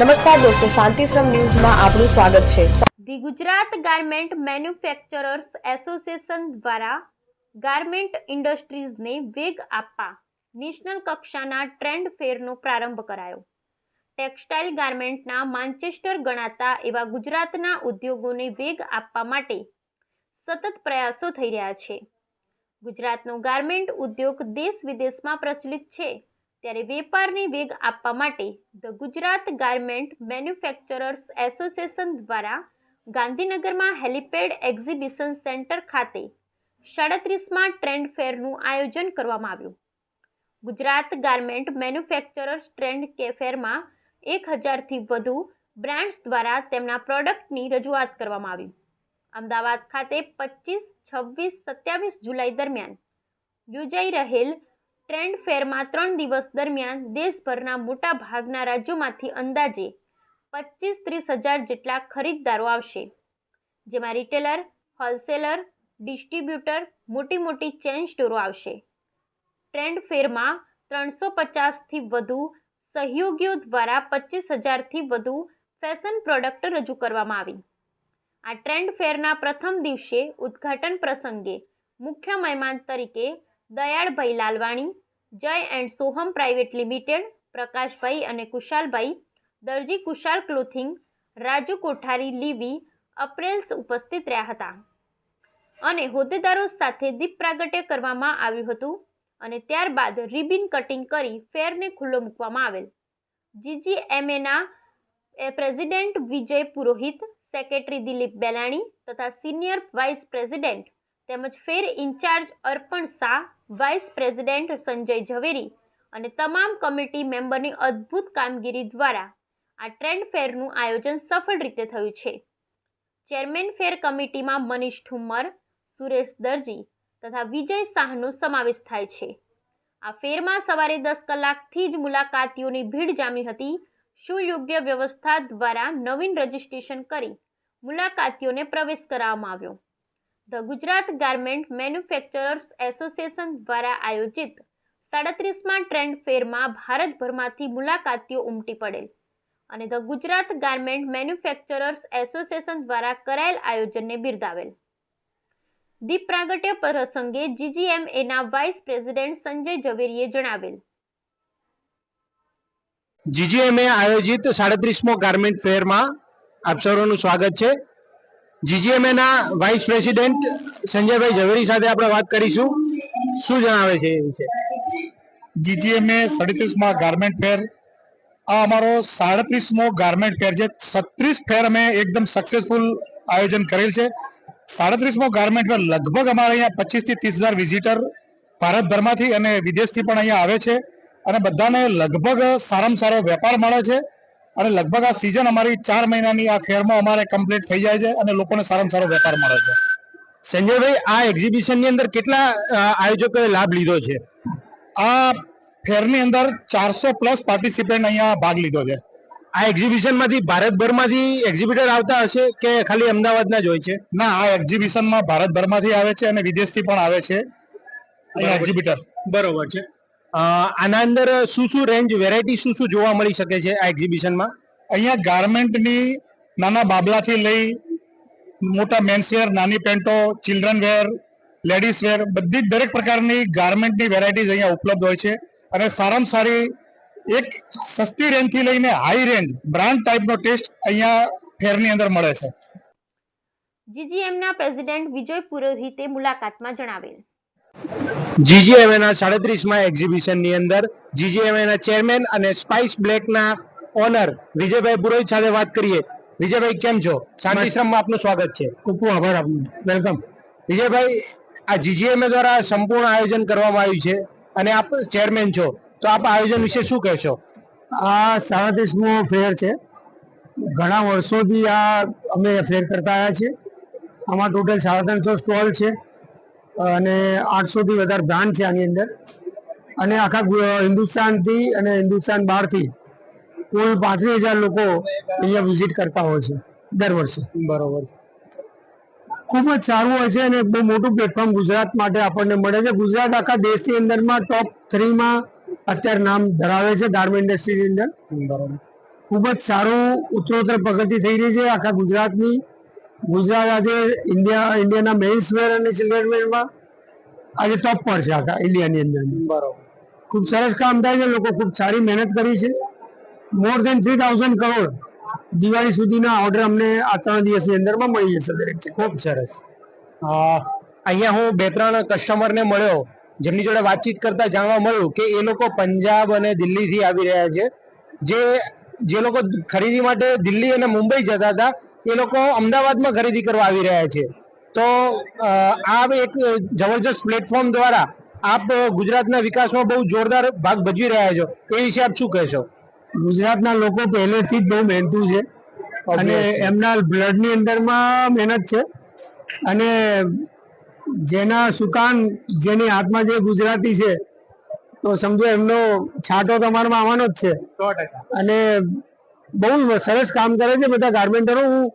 નમસ્કાર દોસ્તો શાંતિશ્રમ ન્યૂઝમાં આપનું સ્વાગત છે. The Gujarat garment manufacturers association દ્વારા ગાર્મેન્ટ ઇન્ડસ્ટ્રીઝને વેગ આપવા નેશનલ કક્ષાના ટ્રેન્ડ ફેરનો પ્રારંભ કરાયો. ટેક્સટાઇલ ગાર્મેન્ટના માન્ચેસ્ટર ગણાતા એવા ગુજરાતના ઉદ્યોગોને વેગ આપવા માટે સતત પ્રયાસો થઈ રહ્યા છે. ગુજરાતનો ગાર્મેન્ટ ઉદ્યોગ દેશ વિદેશમાં પ્રચલિત છે. ત્યારે વેપારને વેગ આપવા માટે the Gujarat garment manufacturers association દ્વારા ગાંધીનગરમાં હેલિપેડ એક્ઝિબિશન સેન્ટર ખાતે સાડત્રીસમાં ટ્રેન્ડ ફેરનું આયોજન કરવામાં આવ્યું. ગુજરાત ગાર્મેન્ટ મેન્યુફેક્ચરર્સ ટ્રેન્ડ કે ફેરમાં એક હજારથી વધુ બ્રાન્ડ્સ દ્વારા તેમના પ્રોડક્ટની રજૂઆત કરવામાં આવી. અમદાવાદ ખાતે પચીસ, છવ્વીસ, સત્યાવીસ જુલાઈ દરમિયાન યોજાઈ રહેલ ટ્રેન્ડ ફેરમાં ત્રણ દિવસ દરમિયાન દેશભરના મોટા ભાગના રાજ્યોમાંથી અંદાજે પચીસ ત્રીસ હજાર જેટલા ખરીદદારો આવશે. જેમાં રિટેલર, હોલસેલર, ડિસ્ટ્રીબ્યુટર મોટી મોટી ચેન સ્ટોરો આવશે. ટ્રેન્ડ ફેરમાં ત્રણસો પચાસથી વધુ સહયોગીઓ દ્વારા પચીસ હજારથી વધુ ફેશન પ્રોડક્ટ રજૂ કરવામાં આવી. આ ટ્રેન્ડ ફેરના પ્રથમ દિવસે ઉદ્ઘાટન પ્રસંગે મુખ્ય મહેમાન તરીકે Dayalbhai Lalwani Jay and Soham private limited, Prakashbhai અને Kushalbhai, Darji Kushal clothing, Raju Kothari Livy, apparels ઉપસ્થિત રહ્યા હતા. અને હોદ્દેદારો સાથે દીપ પ્રાગટ્ય કરવામાં આવ્યું હતું અને ત્યારબાદ રિબિન કટિંગ કરી ફેરને ખુલ્લો મૂકવામાં આવેલ. જીજીએમએના પ્રેસિડેન્ટ વિજય પુરોહિત, સેક્રેટરી દિલીપ બેલાણી તથા સિનિયર વાઇસ પ્રેસિડેન્ટ તેમજ fair incharge Arpan Shah, vice president Sanjay Zaveri અને તમામ કમિટી મેમ્બરની અદ્ભુત કામગીરી દ્વારા આ ટ્રેન્ડ ફેરનું આયોજન સફળ રીતે થયું છે. ચેરમેન ફેર કમિટીમાં મનીષ ઠુમ્મર, સુરેશ દરજી તથા વિજય શાહનો સમાવેશ થાય છે. આ ફેરમાં સવારે દસ કલાકથી જ મુલાકાતીઓની ભીડ જામી હતી. સુયોગ્ય વ્યવસ્થા દ્વારા નવીન રજીસ્ટ્રેશન કરી મુલાકાતીઓને પ્રવેશ કરાવવામાં આવ્યો. The Gujarat garment manufacturers association દ્વારા આયોજિત સાડત્રીસમાં ટ્રેન્ડ ફેરમાં ભારતભરમાંથી મુલાકાતીઓ ઉમટી પડેલ અને the Gujarat garment manufacturers association દ્વારા કરાયેલ આયોજનને બિરદાવેલ. દીપ પ્રાગટ્ય પ્રસંગે જીજીએમએના વાઇસ પ્રેસિડેન્ટ સંજય ઝવેરીએ જણાવેલ. જીજીએમએ આયોજિત સાડત્રીસમો ગાર્મેન્ટ ફેરમાં આપ સૌનું સ્વાગત છે. જીજીએમએના વાઇસ પ્રેસિડેન્ટ સંજયભાઈ ઝવેરી સાથે આપણે વાત કરીશું. શું જણાવે છે એ વિશે? જીજીએમએ સડત્રીસમાં ગાર્મેન્ટ ફેર આ અમારો સાડત્રીસમો ગાર્મેન્ટ ફેર છે. છત્રીસ ફેર અમે એકદમ સક્સેસફુલ આયોજન કરેલ છે. સાડત્રીસમો ગાર્મેન્ટ ફેર લગભગ અમારે અહીંયા પચીસથી ત્રીસ હજાર વિઝિટર ભારતભરમાંથી અને વિદેશથી પણ અહીંયા આવે છે. અને બધાને લગભગ સારામાં સારો વેપાર મળે છે. અને લગભગ આ સિઝન અમારી ચાર મહિનાની આ ફેરમાં અમારે કમ્પ્લીટ થઈ જાય છે અને લોકોને સારામાં સારો વેપાર મળે છે. સંજયભાઈ આ એક્ઝિબિશનની અંદર કેટલા આયોજકોએ લાભ લીધો છે? આ ફેરની અંદર ચારસો પ્લસ પાર્ટિસિપેન્ટ અહીંયા ભાગ લીધો છે. આ એક્ઝિબિશનમાંથી ભારતભરમાંથી એક્ઝિબિટર આવતા હશે કે ખાલી અમદાવાદના જ હોય છે? ના આ એક્ઝિબિશનમાં ભારતભરમાંથી આવે છે અને વિદેશથી પણ આવે છે. એક્ઝિબિટર બરોબર છે. આના અંદર શું શું રેન્જ વેરાયટી શું શું જોવા મળી શકે છે આ એક્ઝિબિશનમાં અહીંયા ગાર્મેન્ટની નાના બાબલાથી લઈ મોટા મેન્સવેર નાની પેન્ટો ચિલ્ડ્રન વેર લેડીઝ વેર બધી જ દરેક પ્રકારની ગાર્મેન્ટની વેરાયટીઝ અહીંયા ઉપલબ્ધ હોય છે. અને સારામાં સારી એક સસ્તી રેન્જથી લઈને હાઈ રેન્જ બ્રાન્ડ ટાઈપનો ટેસ્ટ અહીંયા ફેરની અંદર મળે છે. જીજીએમના પ્રેસિડેન્ટ વિજય પુરોહિતે મુલાકાતમાં જણાવેલ. જીજીએમએના સાડત્રીસમાં એક્ઝિબિશનની અંદર. જીજીએમએના ચેરમેન અને સ્પાઇસ બ્લેકના ઓનર વિજયભાઈ પુરોહિત સાથે વાત કરીએ. વિજયભાઈ કેમ છો? શાંતિશ્રમમાં આપનું સ્વાગત છે. ખૂબ ખૂબ આભાર આપનું. વેલકમ વિજયભાઈ આ જીજીએમએ દ્વારા સંપૂર્ણ આયોજન કરવામાં આવ્યું છે અને આપ ચેરમેન છો. તો આપ આયોજન વિશે શું કહેશો? આ સાડત્રીસમો ફેર છે. ઘણા વર્ષોથી આ અમે ફેર કરતા આવ્યા છીએ. આમાં ટોટલ સાડા ત્રણસો સ્ટોલ છે. અને આઠસોથી વધારે બ્રાન્ડ છે આની અંદર. અને આખા હિન્દુસ્તાનથી અને હિન્દુસ્તાન બહારથી કુલ પાંત્રીસ હજાર લોકો અહીંયા વિઝિટ કરતા હોય છે દર વર્ષે. બરોબર. ખૂબ જ સારું હોય છે અને બહુ મોટું પ્લેટફોર્મ ગુજરાત માટે આપણને મળે છે. ગુજરાત આખા દેશની અંદરમાં ટોપ થ્રીમાં અત્યારે નામ ધરાવે છે ગાર્મેન્ટ ઇન્ડસ્ટ્રીની અંદર. બરોબર. ખૂબ જ સારું ઉત્તરોત્તર પ્રગતિ થઈ રહી છે આખા ગુજરાતની. ગુજરાત આજે ઇન્ડિયા ઇન્ડિયાના મેન્સ વેર અને ચિલ્ડ્રન વેરમાં આજે ટોપ પર છે આખા ઇન્ડિયાની અંદર. બરાબર. ખૂબ સરસ કામ થાય છે લોકો ખૂબ સારી મહેનત કરી છે. More than three thousand crore Diwali સુધીના ઓર્ડર અમને આ ત્રણ દિવસની અંદરમાં મળી જશે દરેક છે ખૂબ સરસ. અહીંયા હું બે ત્રણ કસ્ટમરને મળ્યો. જેમની જોડે વાતચીત કરતા જાણવા મળ્યું કે એ લોકો પંજાબ અને દિલ્હીથી આવી રહ્યા છે. જે જે લોકો ખરીદી માટે દિલ્હી અને મુંબઈ જતા હતા એ લોકો અમદાવાદમાં ખરીદી કરવા આવી રહ્યા છે. તો આ એક જબરજસ્ત પ્લેટફોર્મ દ્વારા આપ ગુજરાતના વિકાસમાં બહુ જોરદાર ભાગ ભજવી રહ્યા છો. એ વિશે આપ શું કહેશો? ગુજરાતના લોકો પહેલેથી જ બહુ મહેનતુ છે. અને એમના બ્લડની અંદરમાં મહેનત છે. અને જેના સુકાન જેની હાથમાં જે ગુજરાતી છે તો સમજો એમનો છાંટો તમારામાં આવવાનો જ છે. અને બહુ સરસ કામ કરે છે બધા ગાર્મેન્ટરો. હું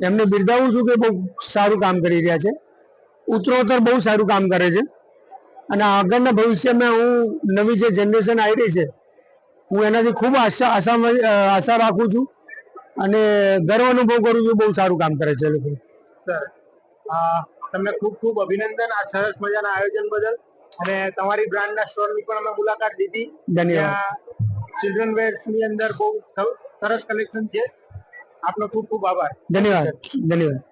એમને બિરદાવું છું કે બહુ સારું કામ કરી રહ્યા છે. ઉત્તરોત્તર બહુ સારું કામ કરે છે. અને આગળના ભવિષ્યમાં હું નવી જે જનરેશન આવી રહી છે હું એનાથી ખૂબ આશા આશા આશા રાખું છું અને ગર્વ અનુભવ કરું છું બહુ સારું કામ કરે છે લોકો. સર તમને ખૂબ ખૂબ અભિનંદન આ સરસ મજાના આયોજન બદલ. અને તમારી બ્રાન્ડના સ્ટોરની પણ અમે મુલાકાત લીધી. ધન્યવાદ. ચિલ્ડ્રન વેર્સની અંદર બહુ સરસ કલેક્શન છે. આપનો ખૂબ ખૂબ આભાર. ધન્યવાદ. ધન્યવાદ.